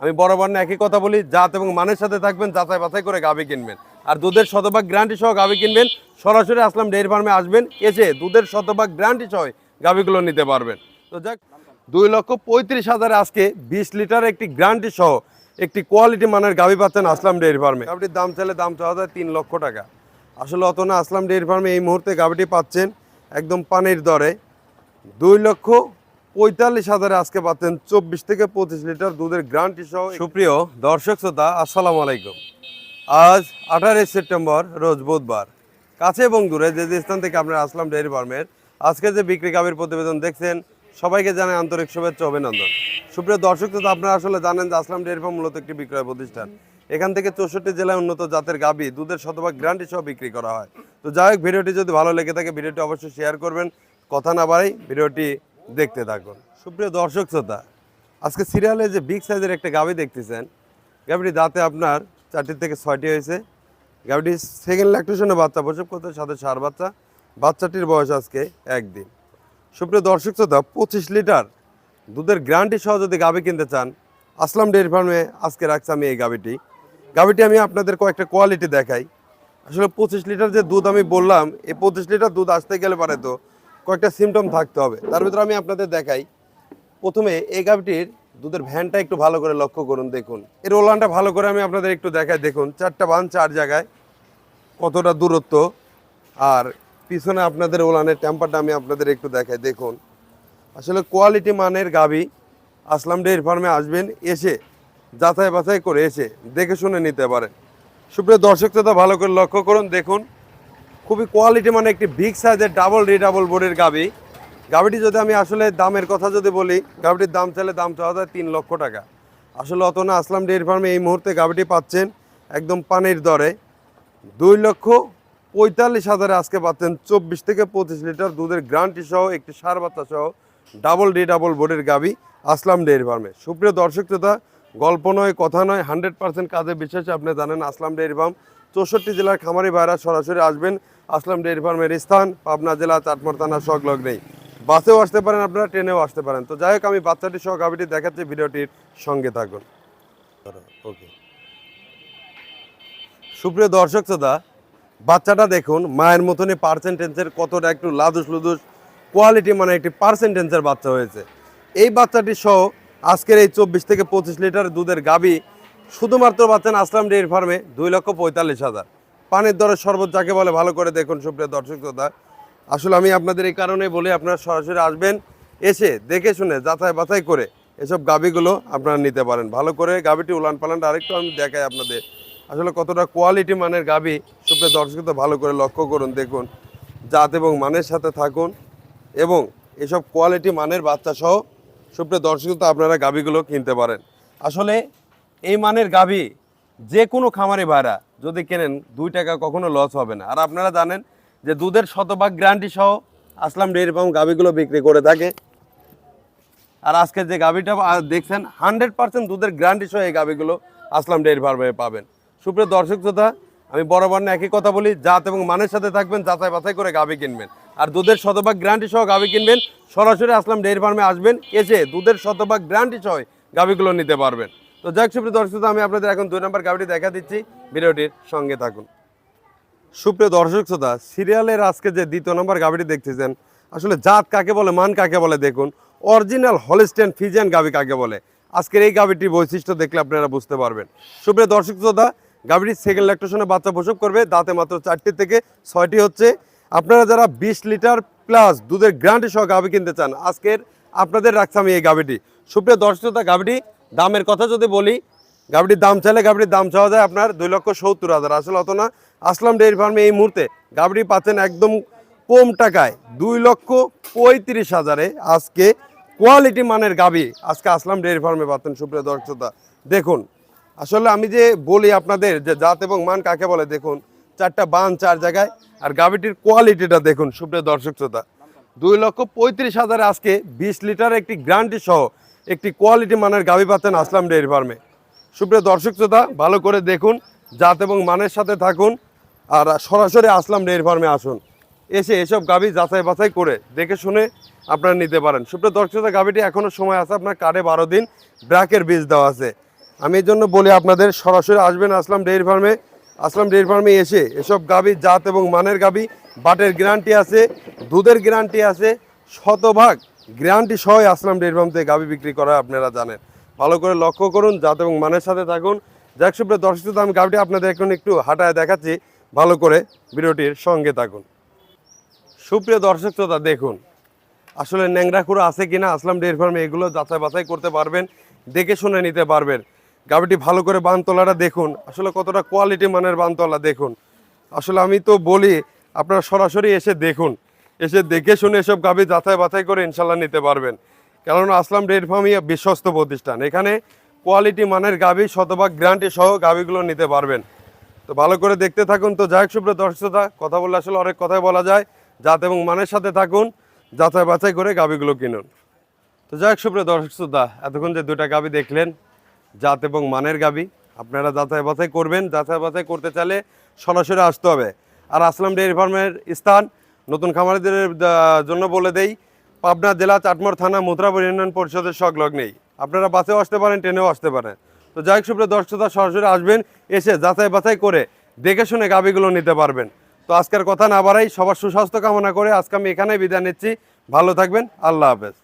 আমি বরাবর না একই কথা বলি, জাত এবং মানের সাথে থাকবেন, যাচাই বাছাই করে গাভি কিনবেন। আর দুধের শতভাগ গ্যারান্টি সহ গাভি কিনবেন, সরাসরি আসলাম ডেয়ারি ফার্মে আসবেন, এসে দুধের শতভাগ গ্যারান্টি সহ গাভিগুলো নিতে পারবেন। তো যাক, দুই লক্ষ পঁয়ত্রিশ হাজারে আজকে বিশ লিটার একটি গ্যারান্টি সহ একটি কোয়ালিটি মানের গাভি পাচ্ছেন আসলাম ডেয়ারি ফার্মে। গাভিটির দাম চাইলে দাম চাওয়া যায় তিন লক্ষ টাকা। আসলে অত না, আসলাম ডেয়ারি ফার্মে এই মুহূর্তে গাভিটি পাচ্ছেন একদম পানির দরে। দুই লক্ষ পঁয়তাল্লিশ হাজারে আজকে পাচ্ছেন চব্বিশ থেকে পঁচিশ লিটার দুধের গ্রান্টি সহ সুপ্রিয় দর্শক শ্রোতা, আসসালামু আলাইকুম। আজ আঠারোই সেপ্টেম্বর, রোজ বুধবার। কাছে এবং দূরে যে যে স্থান থেকে আপনারা আসলাম ডেয়ারি ফার্মের, আজকে যে বিক্রি গাভীর প্রতিবেদন দেখছেন, সবাইকে জানাই আন্তরিক শুভেচ্ছা, অভিনন্দন। সুপ্রিয় দর্শক শ্রোতা, আপনারা আসলে জানেন যে আসলাম ডেয়ারি ফার্ম মূলত একটি বিক্রয় প্রতিষ্ঠান। এখান থেকে চৌষট্টি জেলায় উন্নত জাতের গাভী দুধের শতভাগ গ্যারান্টি সহ বিক্রি করা হয়। তো যাই হোক, ভিডিওটি যদি ভালো লেগে থাকে, ভিডিওটি অবশ্যই শেয়ার করবেন। কথা না বাড়াই, ভিডিওটি দেখতে থাকুন। সুপ্রিয় দর্শক শ্রোতা, আজকে সিরিয়ালে যে বিগ সাইজের একটা গাভী দেখতেছেন গাভীটি দাঁতে আপনার চারটি থেকে ছয়টি হয়েছে। গাভীটি সেকেন্ড ল্যাকটেশনে বাচ্চা, প্রসব করতে সাথে সার বাচ্চা, বাচ্চাটির বয়স আজকে একদিন। সুপ্রিয় দর্শক শ্রোতা, পঁচিশ লিটার দুধের গ্যারান্টি সহ যদি গাভী কিনতে চান, আসলাম ডেয়ারি ফার্মে আজকে রাখছি আমি এই গাভীটি। গাভীটি আমি আপনাদের কয়েকটা কোয়ালিটি দেখাই। আসলে পঁচিশ লিটার যে দুধ আমি বললাম, এই পঁচিশ লিটার দুধ আসতে গেলে পারে তো কয়েকটা সিমটম থাকতে হবে। তার ভিতরে আমি আপনাদের দেখাই। প্রথমে এই গাভীটির দুধের ভ্যানটা একটু ভালো করে লক্ষ্য করুন, দেখুন। এর ওলানটা ভালো করে আমি আপনাদের একটু দেখাই, দেখুন। চারটা বান চার জায়গায় কতটা দূরত্ব। আর পিছনে আপনাদের ওলানের টেম্পারটা আমি আপনাদের একটু দেখাই, দেখুন। আসলে কোয়ালিটি মানের গাভী আসলাম ডেয়ারি ফার্মে আসবেন, এসে যাচাই বাছাই করে এসে দেখে শুনে নিতে পারেন। সুপ্রিয় দর্শক, শ্রোতা, ভালো করে লক্ষ্য করুন, দেখুন। খুবই কোয়ালিটি মানে একটি বিগ সাইজের ডাবল রিডাবল বোর্ডের গাবি। গাভীটি যদি আমি আসলে দামের কথা যদি বলি গাভীটির দাম চাইলে দাম চাওয়া যায় তিন লক্ষ টাকা। আসলে অত না আসলাম ডেয়ারি ফার্মে, এই মুহূর্তে গাভীটি পাচ্ছেন একদম পানির দরে। দুই লক্ষ পঁয়তাল্লিশ হাজারে আজকে পাচ্ছেন চব্বিশ থেকে পঁচিশ লিটার দুধের গ্রান্টি সহ একটি সার বাচ্চা সহ ডাবল ডি ডাবল বোর্ডের গাভী আসলাম ডেয়ারি ফার্মে। সুপ্রিয় দর্শক শ্রোতা, গল্প নয়, কথা নয় হান্ড্রেড পার্সেন্ট কাজে বিশ্বাসে আপনি জানেন আসলাম ডেয়ারি ফার্ম। চৌষট্টি জেলার খামারি ভাইরা সরাসরি আসবেন। আসলাম ডেয়ারি ফার্মের স্থান, পাবনা জেলা, চাটমোর থানা সংলগ্নেই বাসেও আসতে পারেন আপনারা, ট্রেনেও আসতে পারেন। তো যাই হোক, আমি বাচ্চাটি সহ গাভীটি দেখাচ্ছি, ভিডিওটির সঙ্গে থাকুন। ওকে। সুপ্রিয় দর্শক শ্রোতা, বাচ্চাটা দেখুন, মায়ের মতনই পার্সেন্টেন্সের কতটা একটু লাদুস লুদুস কোয়ালিটি মানে একটি পার্সেন্টেন্সের বাচ্চা হয়েছে। এই বাচ্চাটি সহ আজকের এই চব্বিশ থেকে পঁচিশ লিটার দুধের গাবি শুধুমাত্র পাচ্ছেন আসলাম ডেয়ারি ফার্মে দুই লক্ষ পঁয়তাল্লিশ হাজার। পানির দরের শরবত যাকে বলে, ভালো করে দেখুন সুপ্রিয় দর্শক শ্রোতা। আসলে আমি আপনাদের এই কারণে বলি, আপনারা সরাসরি আসবেন, এসে দেখে শুনে, যাচাই বাছাই করে এসব গাবিগুলো আপনারা নিতে পারেন। ভালো করে গাবিটি উলান পালানটা আরেকটু আমি দেখাই আপনাদের। আসলে কতটা কোয়ালিটি মানের গাবি, সুপ্রিয় দর্শক তো ভালো করে লক্ষ্য করুন, দেখুন। জাত এবং মানের সাথে থাকুন এবং এসব কোয়ালিটি মানের বাচ্চা সহ, সুপ্রিয় দর্শক তো আপনারা গাবিগুলো কিনতে পারেন। আসলে এই মানের গাবি যে কোনো খামারে ভাড়া যদি কেনেন দুই টাকা কখনো লস হবে না। আর আপনারা জানেন যে দুধের শতভাগ গ্যারান্টি সহ আসলাম ডেয়ারি ফার্ম গাবিগুলো বিক্রি করে থাকে। আর আজকে যে গাভিটা দেখছেন হান্ড্রেড পার্সেন্ট দুধের গ্যারান্টি সহ এই গাভিগুলো আসলাম ডেয়ারি ফার্মে পাবেন। সুপ্রিয় দর্শক শ্রোতা, আমি বরাবর না একই কথা বলি, জাত এবং মানের সাথে থাকবেন, যাচাই বাছাই করে গাভি কিনবেন। আর দুধের শতভাগ গ্যারান্টি সহ গাভি কিনবেন, সরাসরি আসলাম ডেয়ারি ফার্মে আসবেন, এসে দুধের শতভাগ গ্যারান্টি সহ গাভিগুলো নিতে পারবেন। তো যাক, সুপ্রিয় দর্শক, আমি আপনাদের এখন দুই নম্বর গাভিটি দেখা দিচ্ছি। ভিডিওটির সঙ্গে থাকুন। সুপ্রিয় দর্শক, শ্রোতা সিরিয়ালের আজকে যে দ্বিতীয় নম্বর গাভিটি দেখতেছেন, আসলে জাত কাকে বলে, মান কাকে বলে, দেখুন। অরিজিনাল হলিস্টেন ফিজিয়ান গাভি কাকে বলে? আজকের এই গাভিটির বৈশিষ্ট্য দেখলে আপনারা বুঝতে পারবেন। সুপ্রিয় দর্শক, শ্রোতা গাভিটি সেকেন্ড ল্যাকটেশনে বাচ্চা প্রসব করবে। দাঁতে মাত্র চারটি থেকে ছয়টি হচ্ছে। আপনারা যারা বিশ লিটার প্লাস দুধের গ্যারান্টি সহ গাভি কিনতে চান, আজকের আপনাদের রাখছি আমি এই গাভিটি সুপ্রিয় দর্শক, শ্রোতা গাভিটি দামের কথা যদি বলি গাভীটির দাম চাইলে গাভীটির দাম চাওয়া যায় আপনার দুই লক্ষ সত্তর হাজার। আসলে অত না। আসলাম ডেয়ারি ফার্মে এই মুহূর্তে। গাভীটি পাচ্ছেন একদম কম টাকায় দুই লক্ষ পঁয়ত্রিশ হাজারে। আজকে কোয়ালিটি মানের গাভী আজকে আসলাম ডেয়ারি ফার্মে পাচ্ছেন সুপ্রিয় দর্শকতা দেখুন, আসলে আমি যে বলি আপনাদের যে জাত এবং মান কাকে বলে, দেখুন, চারটা বান চার জায়গায় আর গাভীটির কোয়ালিটিটা দেখুন সুপ্রিয় দর্শক শ্রোতা। দুই লক্ষ পঁয়ত্রিশ হাজারে আজকে বিশ লিটার একটি গ্যারান্টি সহ একটি কোয়ালিটি মানের গাভী পাচ্ছেন আসলাম ডেয়ারি ফার্মে। সুপ্রিয় দর্শক শ্রোতা, ভালো করে দেখুন, জাত এবং মানের সাথে থাকুন, আর সরাসরি আসলাম ডেয়ারি ফার্মে আসুন। এসে এসব গাভী যাচাই বাছাই করে দেখে শুনে আপনারা নিতে পারেন। সুপ্রিয় দর্শক শ্রোতা গাভীটি এখনও সময় আছে, আপনার কার্ডে বারো দিন ব্র্যাকের বীজ দেওয়া আছে। আমি এর জন্য বলি আপনাদের, সরাসরি আসবেন আসলাম ডেয়ারি ফার্মে। আসলাম ডেয়ারি ফার্মে এসে এসব গাভী জাত এবং মানের গাভী বাটের গ্যারান্টি আছে, দুধের গ্যারান্টি আছে, শতভাগ গ্যারান্টি সহ আসলাম ফার্ম থেকে গাভী বিক্রি করা, আপনারা জানেন। ভালো করে লক্ষ্য করুন যাতে এবং মানের সাথে থাকুন। যাক, সুপ্রিয় দর্শক আমি গাভীটি আপনাদের এখন একটু হাঁটায় দেখাচ্ছি। ভালো করে ভিডিওটির সঙ্গে থাকুন। সুপ্রিয় দর্শক শ্রোতা, দেখুন। আসলে ন্যাংরা খুঁড়ো আছে কিনা, আসলাম ডেয়ারি ফার্মে, এগুলো যাচাই বাছাই করতে পারবেন, দেখে শুনে নিতে পারবেন। গাভিটি ভালো করে বানতলাটা দেখুন। আসলে কতটা কোয়ালিটি মানের বানতলা দেখুন। আসলে আমি তো বলি, আপনারা সরাসরি এসে দেখুন। এসে দেখে শুনে এসব গাভি যাচাই বাছাই করে ইনশাল্লাহ নিতে পারবেন। কেননা আসলাম ডেয়ারি ফার্মই বিশ্বস্ত প্রতিষ্ঠান। এখানে কোয়ালিটি মানের গাভি শতভাগ গ্যারান্টি সহ গাভিগুলো নিতে পারবেন। তো ভালো করে দেখতে থাকুন। তো যাই হোক, সুপ্রিয় দর্শকতা কথা বললে আসলে অনেক কথাই বলা যায়। জাত এবং মানের সাথে থাকুন, যাচাই বাছাই করে গাভিগুলো কিনুন। তো যাই হোক, সুপ্রিয় শ্রোতা, এতক্ষণ যে দুটা গাভি দেখলেন, জাত এবং মানের গাভি, আপনারা যাচাই বাছাই করবেন। যাচাই বাছাই করতে চাইলে সরাসরি আসতে হবে। আর আসলাম ডেয়ারি ফার্মের স্থান নতুন খামারিদের জন্য বলে দেই, পাবনা জেলা চাটমোর থানা মুদ্রাপুর ইউনিয়ন পরিষদের সংলগ্নেই আপনারা বাসেও আসতে পারেন, ট্রেনেও আসতে পারেন। তো যাই হোক, সুপ্রিয় দর্শকতা সরাসরি আসবেন, এসে যাচাই বাছাই করে দেখে শুনে গাবিগুলো নিতে পারবেন। তো আজকের কথা না বাড়াই, সবার সুস্বাস্থ্য কামনা করে আজকে আমি এখানেই বিদায় নিচ্ছি। ভালো থাকবেন, আল্লাহ হাফেজ।